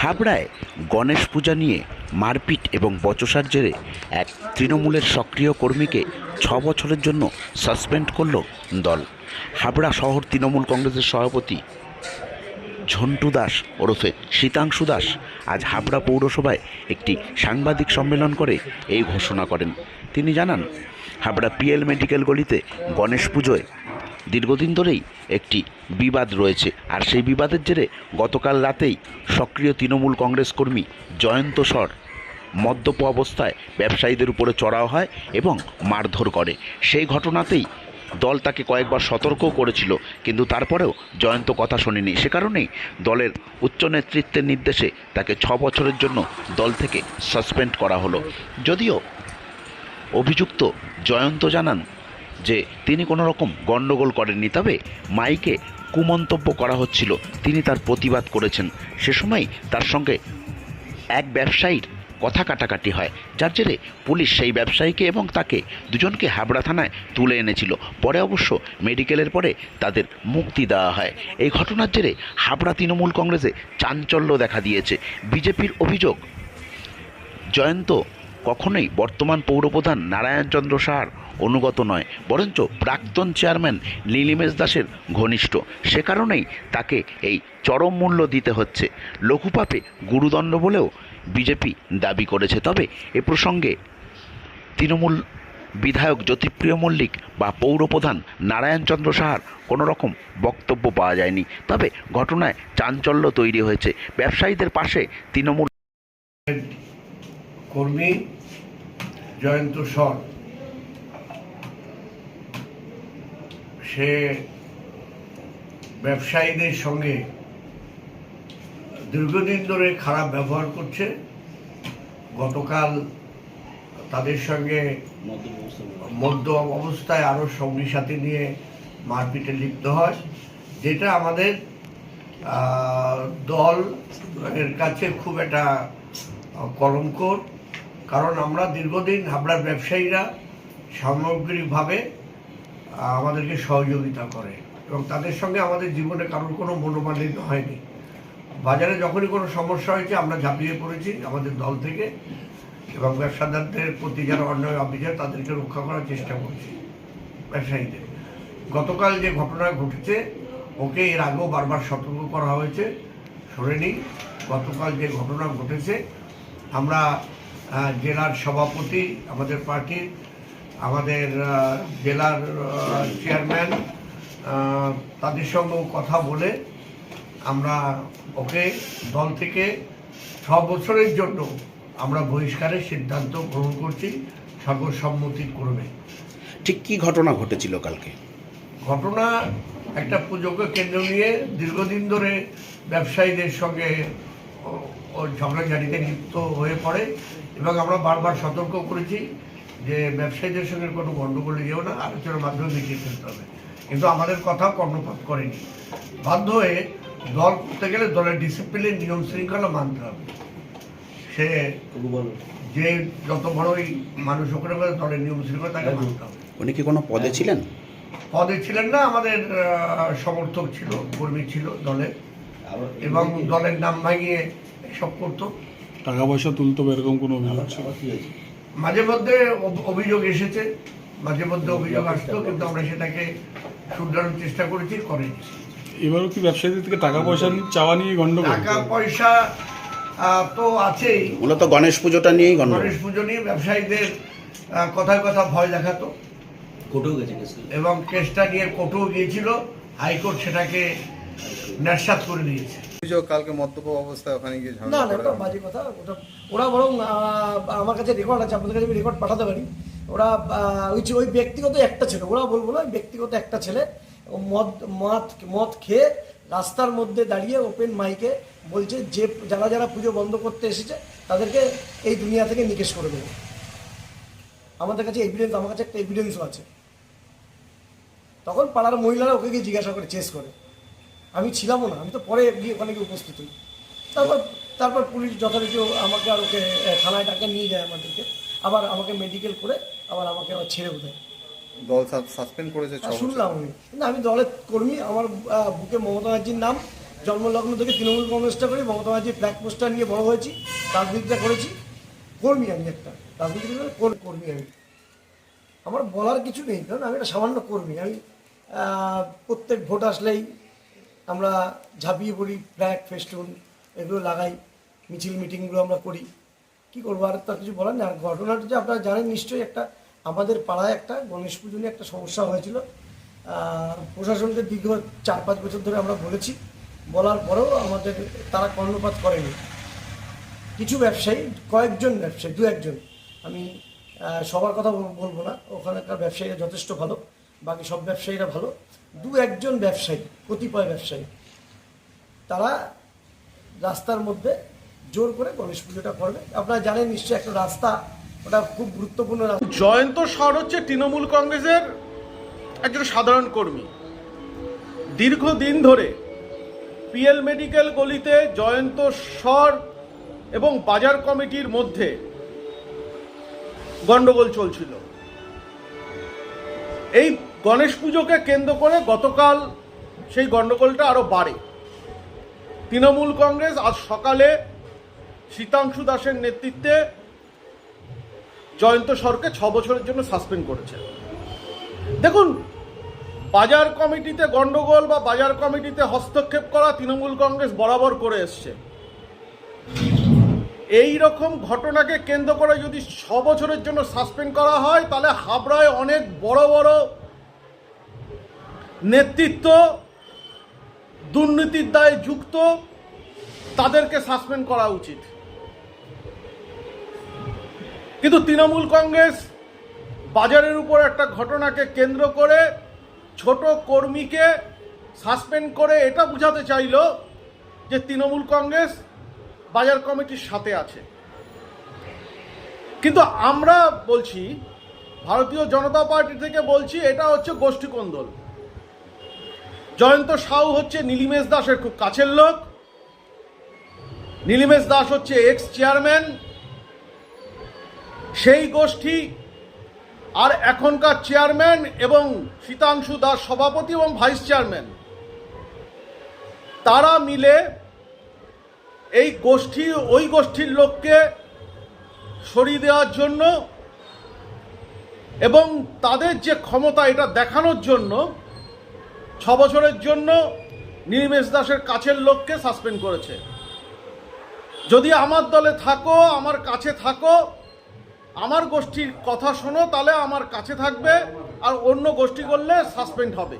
হাবড়ায় গণেশ পূজা নিয়ে মারপিট এবং বচসার জেরে এক তৃণমূলের সক্রিয় কর্মীকে ছ বছরের জন্য সাসপেন্ড করল দল। হাবড়া শহর তৃণমূল কংগ্রেসের সভাপতি ঝন্টু দাস ওরফে শীতাংশু দাস আজ হাবড়া পৌরসভায় একটি সাংবাদিক সম্মেলন করে এই ঘোষণা করেন। তিনি জানান, হাবড়া পিএল মেডিকেল গলিতে গণেশ পুজোয় দীর্ঘদিন ধরেই একটি বিবাদ রয়েছে। আর সেই বিবাদের জেরে গতকাল রাতেই সক্রিয় তৃণমূল কংগ্রেস কর্মী জয়ন্ত সর মদ্যপ অবস্থায় ব্যবসায়ীদের উপরে চড়াও হয় এবং মারধর করে। সেই ঘটনাতেই দল তাকে কয়েকবার সতর্কও করেছিল, কিন্তু তারপরেও জয়ন্ত কথা শোনেনি। সে কারণেই দলের উচ্চ নেতৃত্বের নির্দেশে তাকে ছ বছরের জন্য দল থেকে সাসপেন্ড করা হলো। যদিও অভিযুক্ত জয়ন্ত জানান যে তিনি কোনো রকম গণ্ডগোল করেননি, তবে মাইকে কুমন্তব্য করা হচ্ছিল। তিনি তার প্রতিবাদ করেছেন। সে সময় তার সঙ্গে এক ব্যবসায়ীর কথা কাটাকাটি হয়। যার জেরে পুলিশ সেই ব্যবসায়ীকে এবং তাকে দুজনকে হাবড়া থানায় তুলে এনেছিল। পরে অবশ্য মেডিকেলের পরে তাদের মুক্তি দেওয়া হয়। এই ঘটনার জেরে হাবড়া তৃণমূল কংগ্রেসে চাঞ্চল্য দেখা দিয়েছে। বিজেপির অভিযোগ, জয়ন্ত কখনোই বর্তমান পৌরপ্রধান নারায়ণচন্দ্র সাহার অনুগত নয়, বরঞ্চ প্রাক্তন চেয়ারম্যান নীলিমেশ দাসের ঘনিষ্ঠ। সে কারণেই তাকে এই চরম মূল্য দিতে হচ্ছে। লঘুপাপে গুরুদণ্ড বলেও বিজেপি দাবি করেছে। তবে এ প্রসঙ্গে তৃণমূল বিধায়ক জ্যোতিপ্রিয় মল্লিক বা পৌরপ্রধান নারায়ণচন্দ্র সাহার কোনো রকম বক্তব্য পাওয়া যায়নি। তবে ঘটনায় চাঞ্চল্য তৈরি হয়েছে। ব্যবসায়ীদের পাশে তৃণমূল কর্মী জয়ন্ত সর সে ব্যবসায়ীদের সঙ্গে দীর্ঘদিন ধরে খারাপ ব্যবহার করছে। গতকাল তাদের সঙ্গে মধ্য অবস্থায় আরও সঙ্গী সাথী নিয়ে মারপিটে লিপ্ত হয়, যেটা আমাদের দল এর কাছে খুব একটা কলঙ্কর। কারণ আমরা দীর্ঘদিন হাবড়ার ব্যবসায়ীরা সামগ্রিকভাবে আমাদেরকে সহযোগিতা করে এবং তাদের সঙ্গে আমাদের জীবনে কারোর কোনো মনোমালিন্য হয়নি। বাজারে যখনই কোনো সমস্যা হয়েছে, আমরা ঝাঁপিয়ে পড়েছি আমাদের দল থেকে এবং ব্যবসাদারদের প্রতি যারা অন্যায় অভিযোগ তাদেরকে রক্ষা করার চেষ্টা করছি ব্যবসায়ীদের। গতকাল যে ঘটনা ঘটেছে, ওকে এর আগেও বারবার সতর্ক করা হয়েছে। শোনেনি গতকাল যে ঘটনা ঘটেছে, আমরা জেলার সভাপতি, আমাদের পার্টির আমাদের জেলার চেয়ারম্যান তাদের সঙ্গেও কথা বলে আমরা ওকে দল থেকে ছ বছরের জন্য আমরা বহিষ্কারের সিদ্ধান্ত গ্রহণ করছি সর্বসম্মতি করবে। ঠিক কি ঘটনা ঘটেছিল কালকে? ঘটনা একটা পুজোকে কেন্দ্র নিয়ে দীর্ঘদিন ধরে ব্যবসায়ীদের সঙ্গে ঝগড়াঝাটিতে লিপ্ত হয়ে পড়ে এবং আমরা বারবার সতর্ক করেছি। যে ব্যবসায়ীদের সঙ্গে কোনো গণ্ডগোলে যেও না আলোচনার মাধ্যমে মিটিয়ে ফেলতে হবে। কিন্তু আমাদের কথা কর্ণপাত করেনি। বাধ্য হয়ে দল করতে গেলে দলের ডিসিপ্লিন নিয়ম শৃঙ্খলা মানতে হবে। সে যে যত বড়ই মানুষ ওখানে দলের নিয়ম শৃঙ্খলা তাকে মানতে হবে। উনি কি কোনো পদে ছিলেন? পদে ছিলেন না আমাদের সমর্থক ছিল কর্মী ছিল দলের এবং দলের নাম ভাঙিয়ে এসব করতো। টাকা পয়সা তুলতো এরকম কোনো অভিযোগ ছিল? মাঝে মধ্যে অভিযোগ এসেছে মাঝে মধ্যে অভিযোগ আসতো কিন্তু আমরা সেটাকে শুধরানোর চেষ্টা করেছি করেনি। এবারও কি ব্যবসায়ীদের থেকে টাকা পয়সা চাওয়া নিয়ে গন্ডগোল টাকা পয়সা তো আছেই। মূলত গণেশ পুজোটা নিয়েই গণ্ডগোল। গণেশ পুজো নিয়ে ব্যবসায়ীদের কথায় কথা ভয় দেখাতো। কোর্টেও গেছে কেস? এবং কেসটা নিয়ে কোর্টেও গিয়েছিল হাইকোর্ট সেটাকে ন্যাসাত করে দিয়েছে। অভিযোগ কালকে মদ্যপ অবস্থায় ওখানে গিয়ে না না ওটা বাজে কথা। ওটা ওরা বরং আমার কাছে রেকর্ড আছে আপনাদের কাছে আমি রেকর্ড পাঠাতে পারি। ওরা ওই যে- ওই ব্যক্তিগত একটা ছেলে ওরা বলব না ব্যক্তিগত একটা ছেলে মদ মদ মদ খেয়ে রাস্তার মধ্যে দাঁড়িয়ে ওপেন মাইকে বলছে যে যারা যারা পুজো বন্ধ করতে এসেছে তাদেরকে এই দুনিয়া থেকে নিকেশ করে দেবে। আমাদের কাছে এভিডেন্স আমার কাছে একটা এভিডেন্সও আছে। তখন পাড়ার মহিলারা ওকে গিয়ে জিজ্ঞাসা করে চেস করে। আমি ছিলামও না আমি তো পরে গিয়ে ওখানে গিয়ে উপস্থিত হই। তারপর তারপর পুলিশ যথারীতি আমাকে আর ওকে থানায় ডাকে নিয়ে যায় আমাদেরকে। আবার আমাকে মেডিকেল করে আবার আমাকে আবার ছেড়েও দেয়। দল সাসপেন্ড করেছে শুনলাম আমি। কিন্তু আমি দলের কর্মী আমার বুকে মমতা ব্যানার্জির নাম জন্মলগ্ন থেকে তৃণমূল কংগ্রেসটা করি মমতা ব্যানার্জি ফ্ল্যাগ পোস্টার নিয়ে বড় হয়েছি রাজনীতিটা করেছি। কর্মী আমি একটা রাজনীতি করে কর্মী আমি। আমার বলার কিছু নেই কারণ আমি একটা সামান্য কর্মী। আমি প্রত্যেক ভোট আসলেই আমরা ঝাঁপিয়ে পড়ি ফ্ল্যাগ ফেস্টুন, এগুলো লাগাই, মিছিল, মিটিংগুলো আমরা করি। কি করব? আর তার কিছু বলার আর ঘটনাটা যে আপনারা জানেন, নিশ্চয়ই একটা আমাদের পাড়ায় একটা গণেশ পুজো নিয়ে একটা সমস্যা হয়েছিল। প্রশাসনকে দীর্ঘ চার পাঁচ বছর ধরে আমরা বলেছি। বলার পরেও আমাদের তারা কর্ণপাত করেনি। কিছু ব্যবসায়ী, কয়েকজন ব্যবসায়ী, দু একজন, আমি সবার কথা বল- বলব না। ওখানকার ব্যবসায়ীরা যথেষ্ট ভালো। বাকি সব ব্যবসায়ীরা ভালো। দু একজন ব্যবসায়ী, কতিপয় ব্যবসায়ী, তারা রাস্তার মধ্যে জোর করে গণেশ পুজোটা করবে। আপনারা জানেন নিশ্চয়ই একটা রাস্তা, ওটা খুব গুরুত্বপূর্ণ রাস্তা। জয়ন্ত স্বর হচ্ছে তৃণমূল কংগ্রেসের একজন সাধারণ কর্মী। দীর্ঘদিন ধরে পিএল মেডিকেল গলিতে জয়ন্ত স্বর এবং বাজার কমিটির মধ্যে গন্ডগোল চলছিল। এই গণেশ পুজোকে কেন্দ্র করে গতকাল সেই গণ্ডগোলটা আরও বাড়ে। তৃণমূল কংগ্রেস আজ সকালে শীতাংশু দাসের নেতৃত্বে জয়ন্ত সরকে ছ বছরের জন্য সাসপেন্ড করেছে। দেখুন, বাজার কমিটিতে গন্ডগোল বা বাজার কমিটিতে হস্তক্ষেপ করা তৃণমূল কংগ্রেস বরাবর করে এসছে। এই রকম ঘটনাকে কেন্দ্র করে যদি ছ বছরের জন্য সাসপেন্ড করা হয়, তাহলে হাবড়ায় অনেক বড় বড় নেতৃত্ব, দুর্নীতির দায়ে যুক্ত, তাদেরকে সাসপেন্ড করা উচিত। কিন্তু তৃণমূল কংগ্রেস বাজারের উপর একটা ঘটনাকে কেন্দ্র করে ছোট কর্মীকে সাসপেন্ড করে এটা বোঝাতে চাইল যে তৃণমূল কংগ্রেস বাজার কমিটির সাথে আছে। কিন্তু আমরা বলছি, ভারতীয় জনতা পার্টি থেকে বলছি, এটা হচ্ছে গোষ্ঠী গোষ্ঠীকন্দল। জয়ন্ত সাউ হচ্ছে নীলিমেশ দাসের খুব কাছের লোক। নীলিমেশ দাস হচ্ছে এক্স চেয়ারম্যান সেই গোষ্ঠী আর এখনকার চেয়ারম্যান এবং শীতাংশু দাস সভাপতি এবং ভাইস চেয়ারম্যান তারা মিলে এই গোষ্ঠী, ওই গোষ্ঠীর লোককে সরিয়ে দেওয়ার জন্য এবং তাদের যে ক্ষমতা এটা দেখানোর জন্য ছ বছরের জন্য নির্মেশ দাসের কাছের লোককে সাসপেন্ড করেছে। যদি আমার দলে থাকো, আমার কাছে থাকো, আমার গোষ্ঠীর কথা শোনো, তাহলে আমার কাছে থাকবে আর অন্য গোষ্ঠী করলে সাসপেন্ড হবে।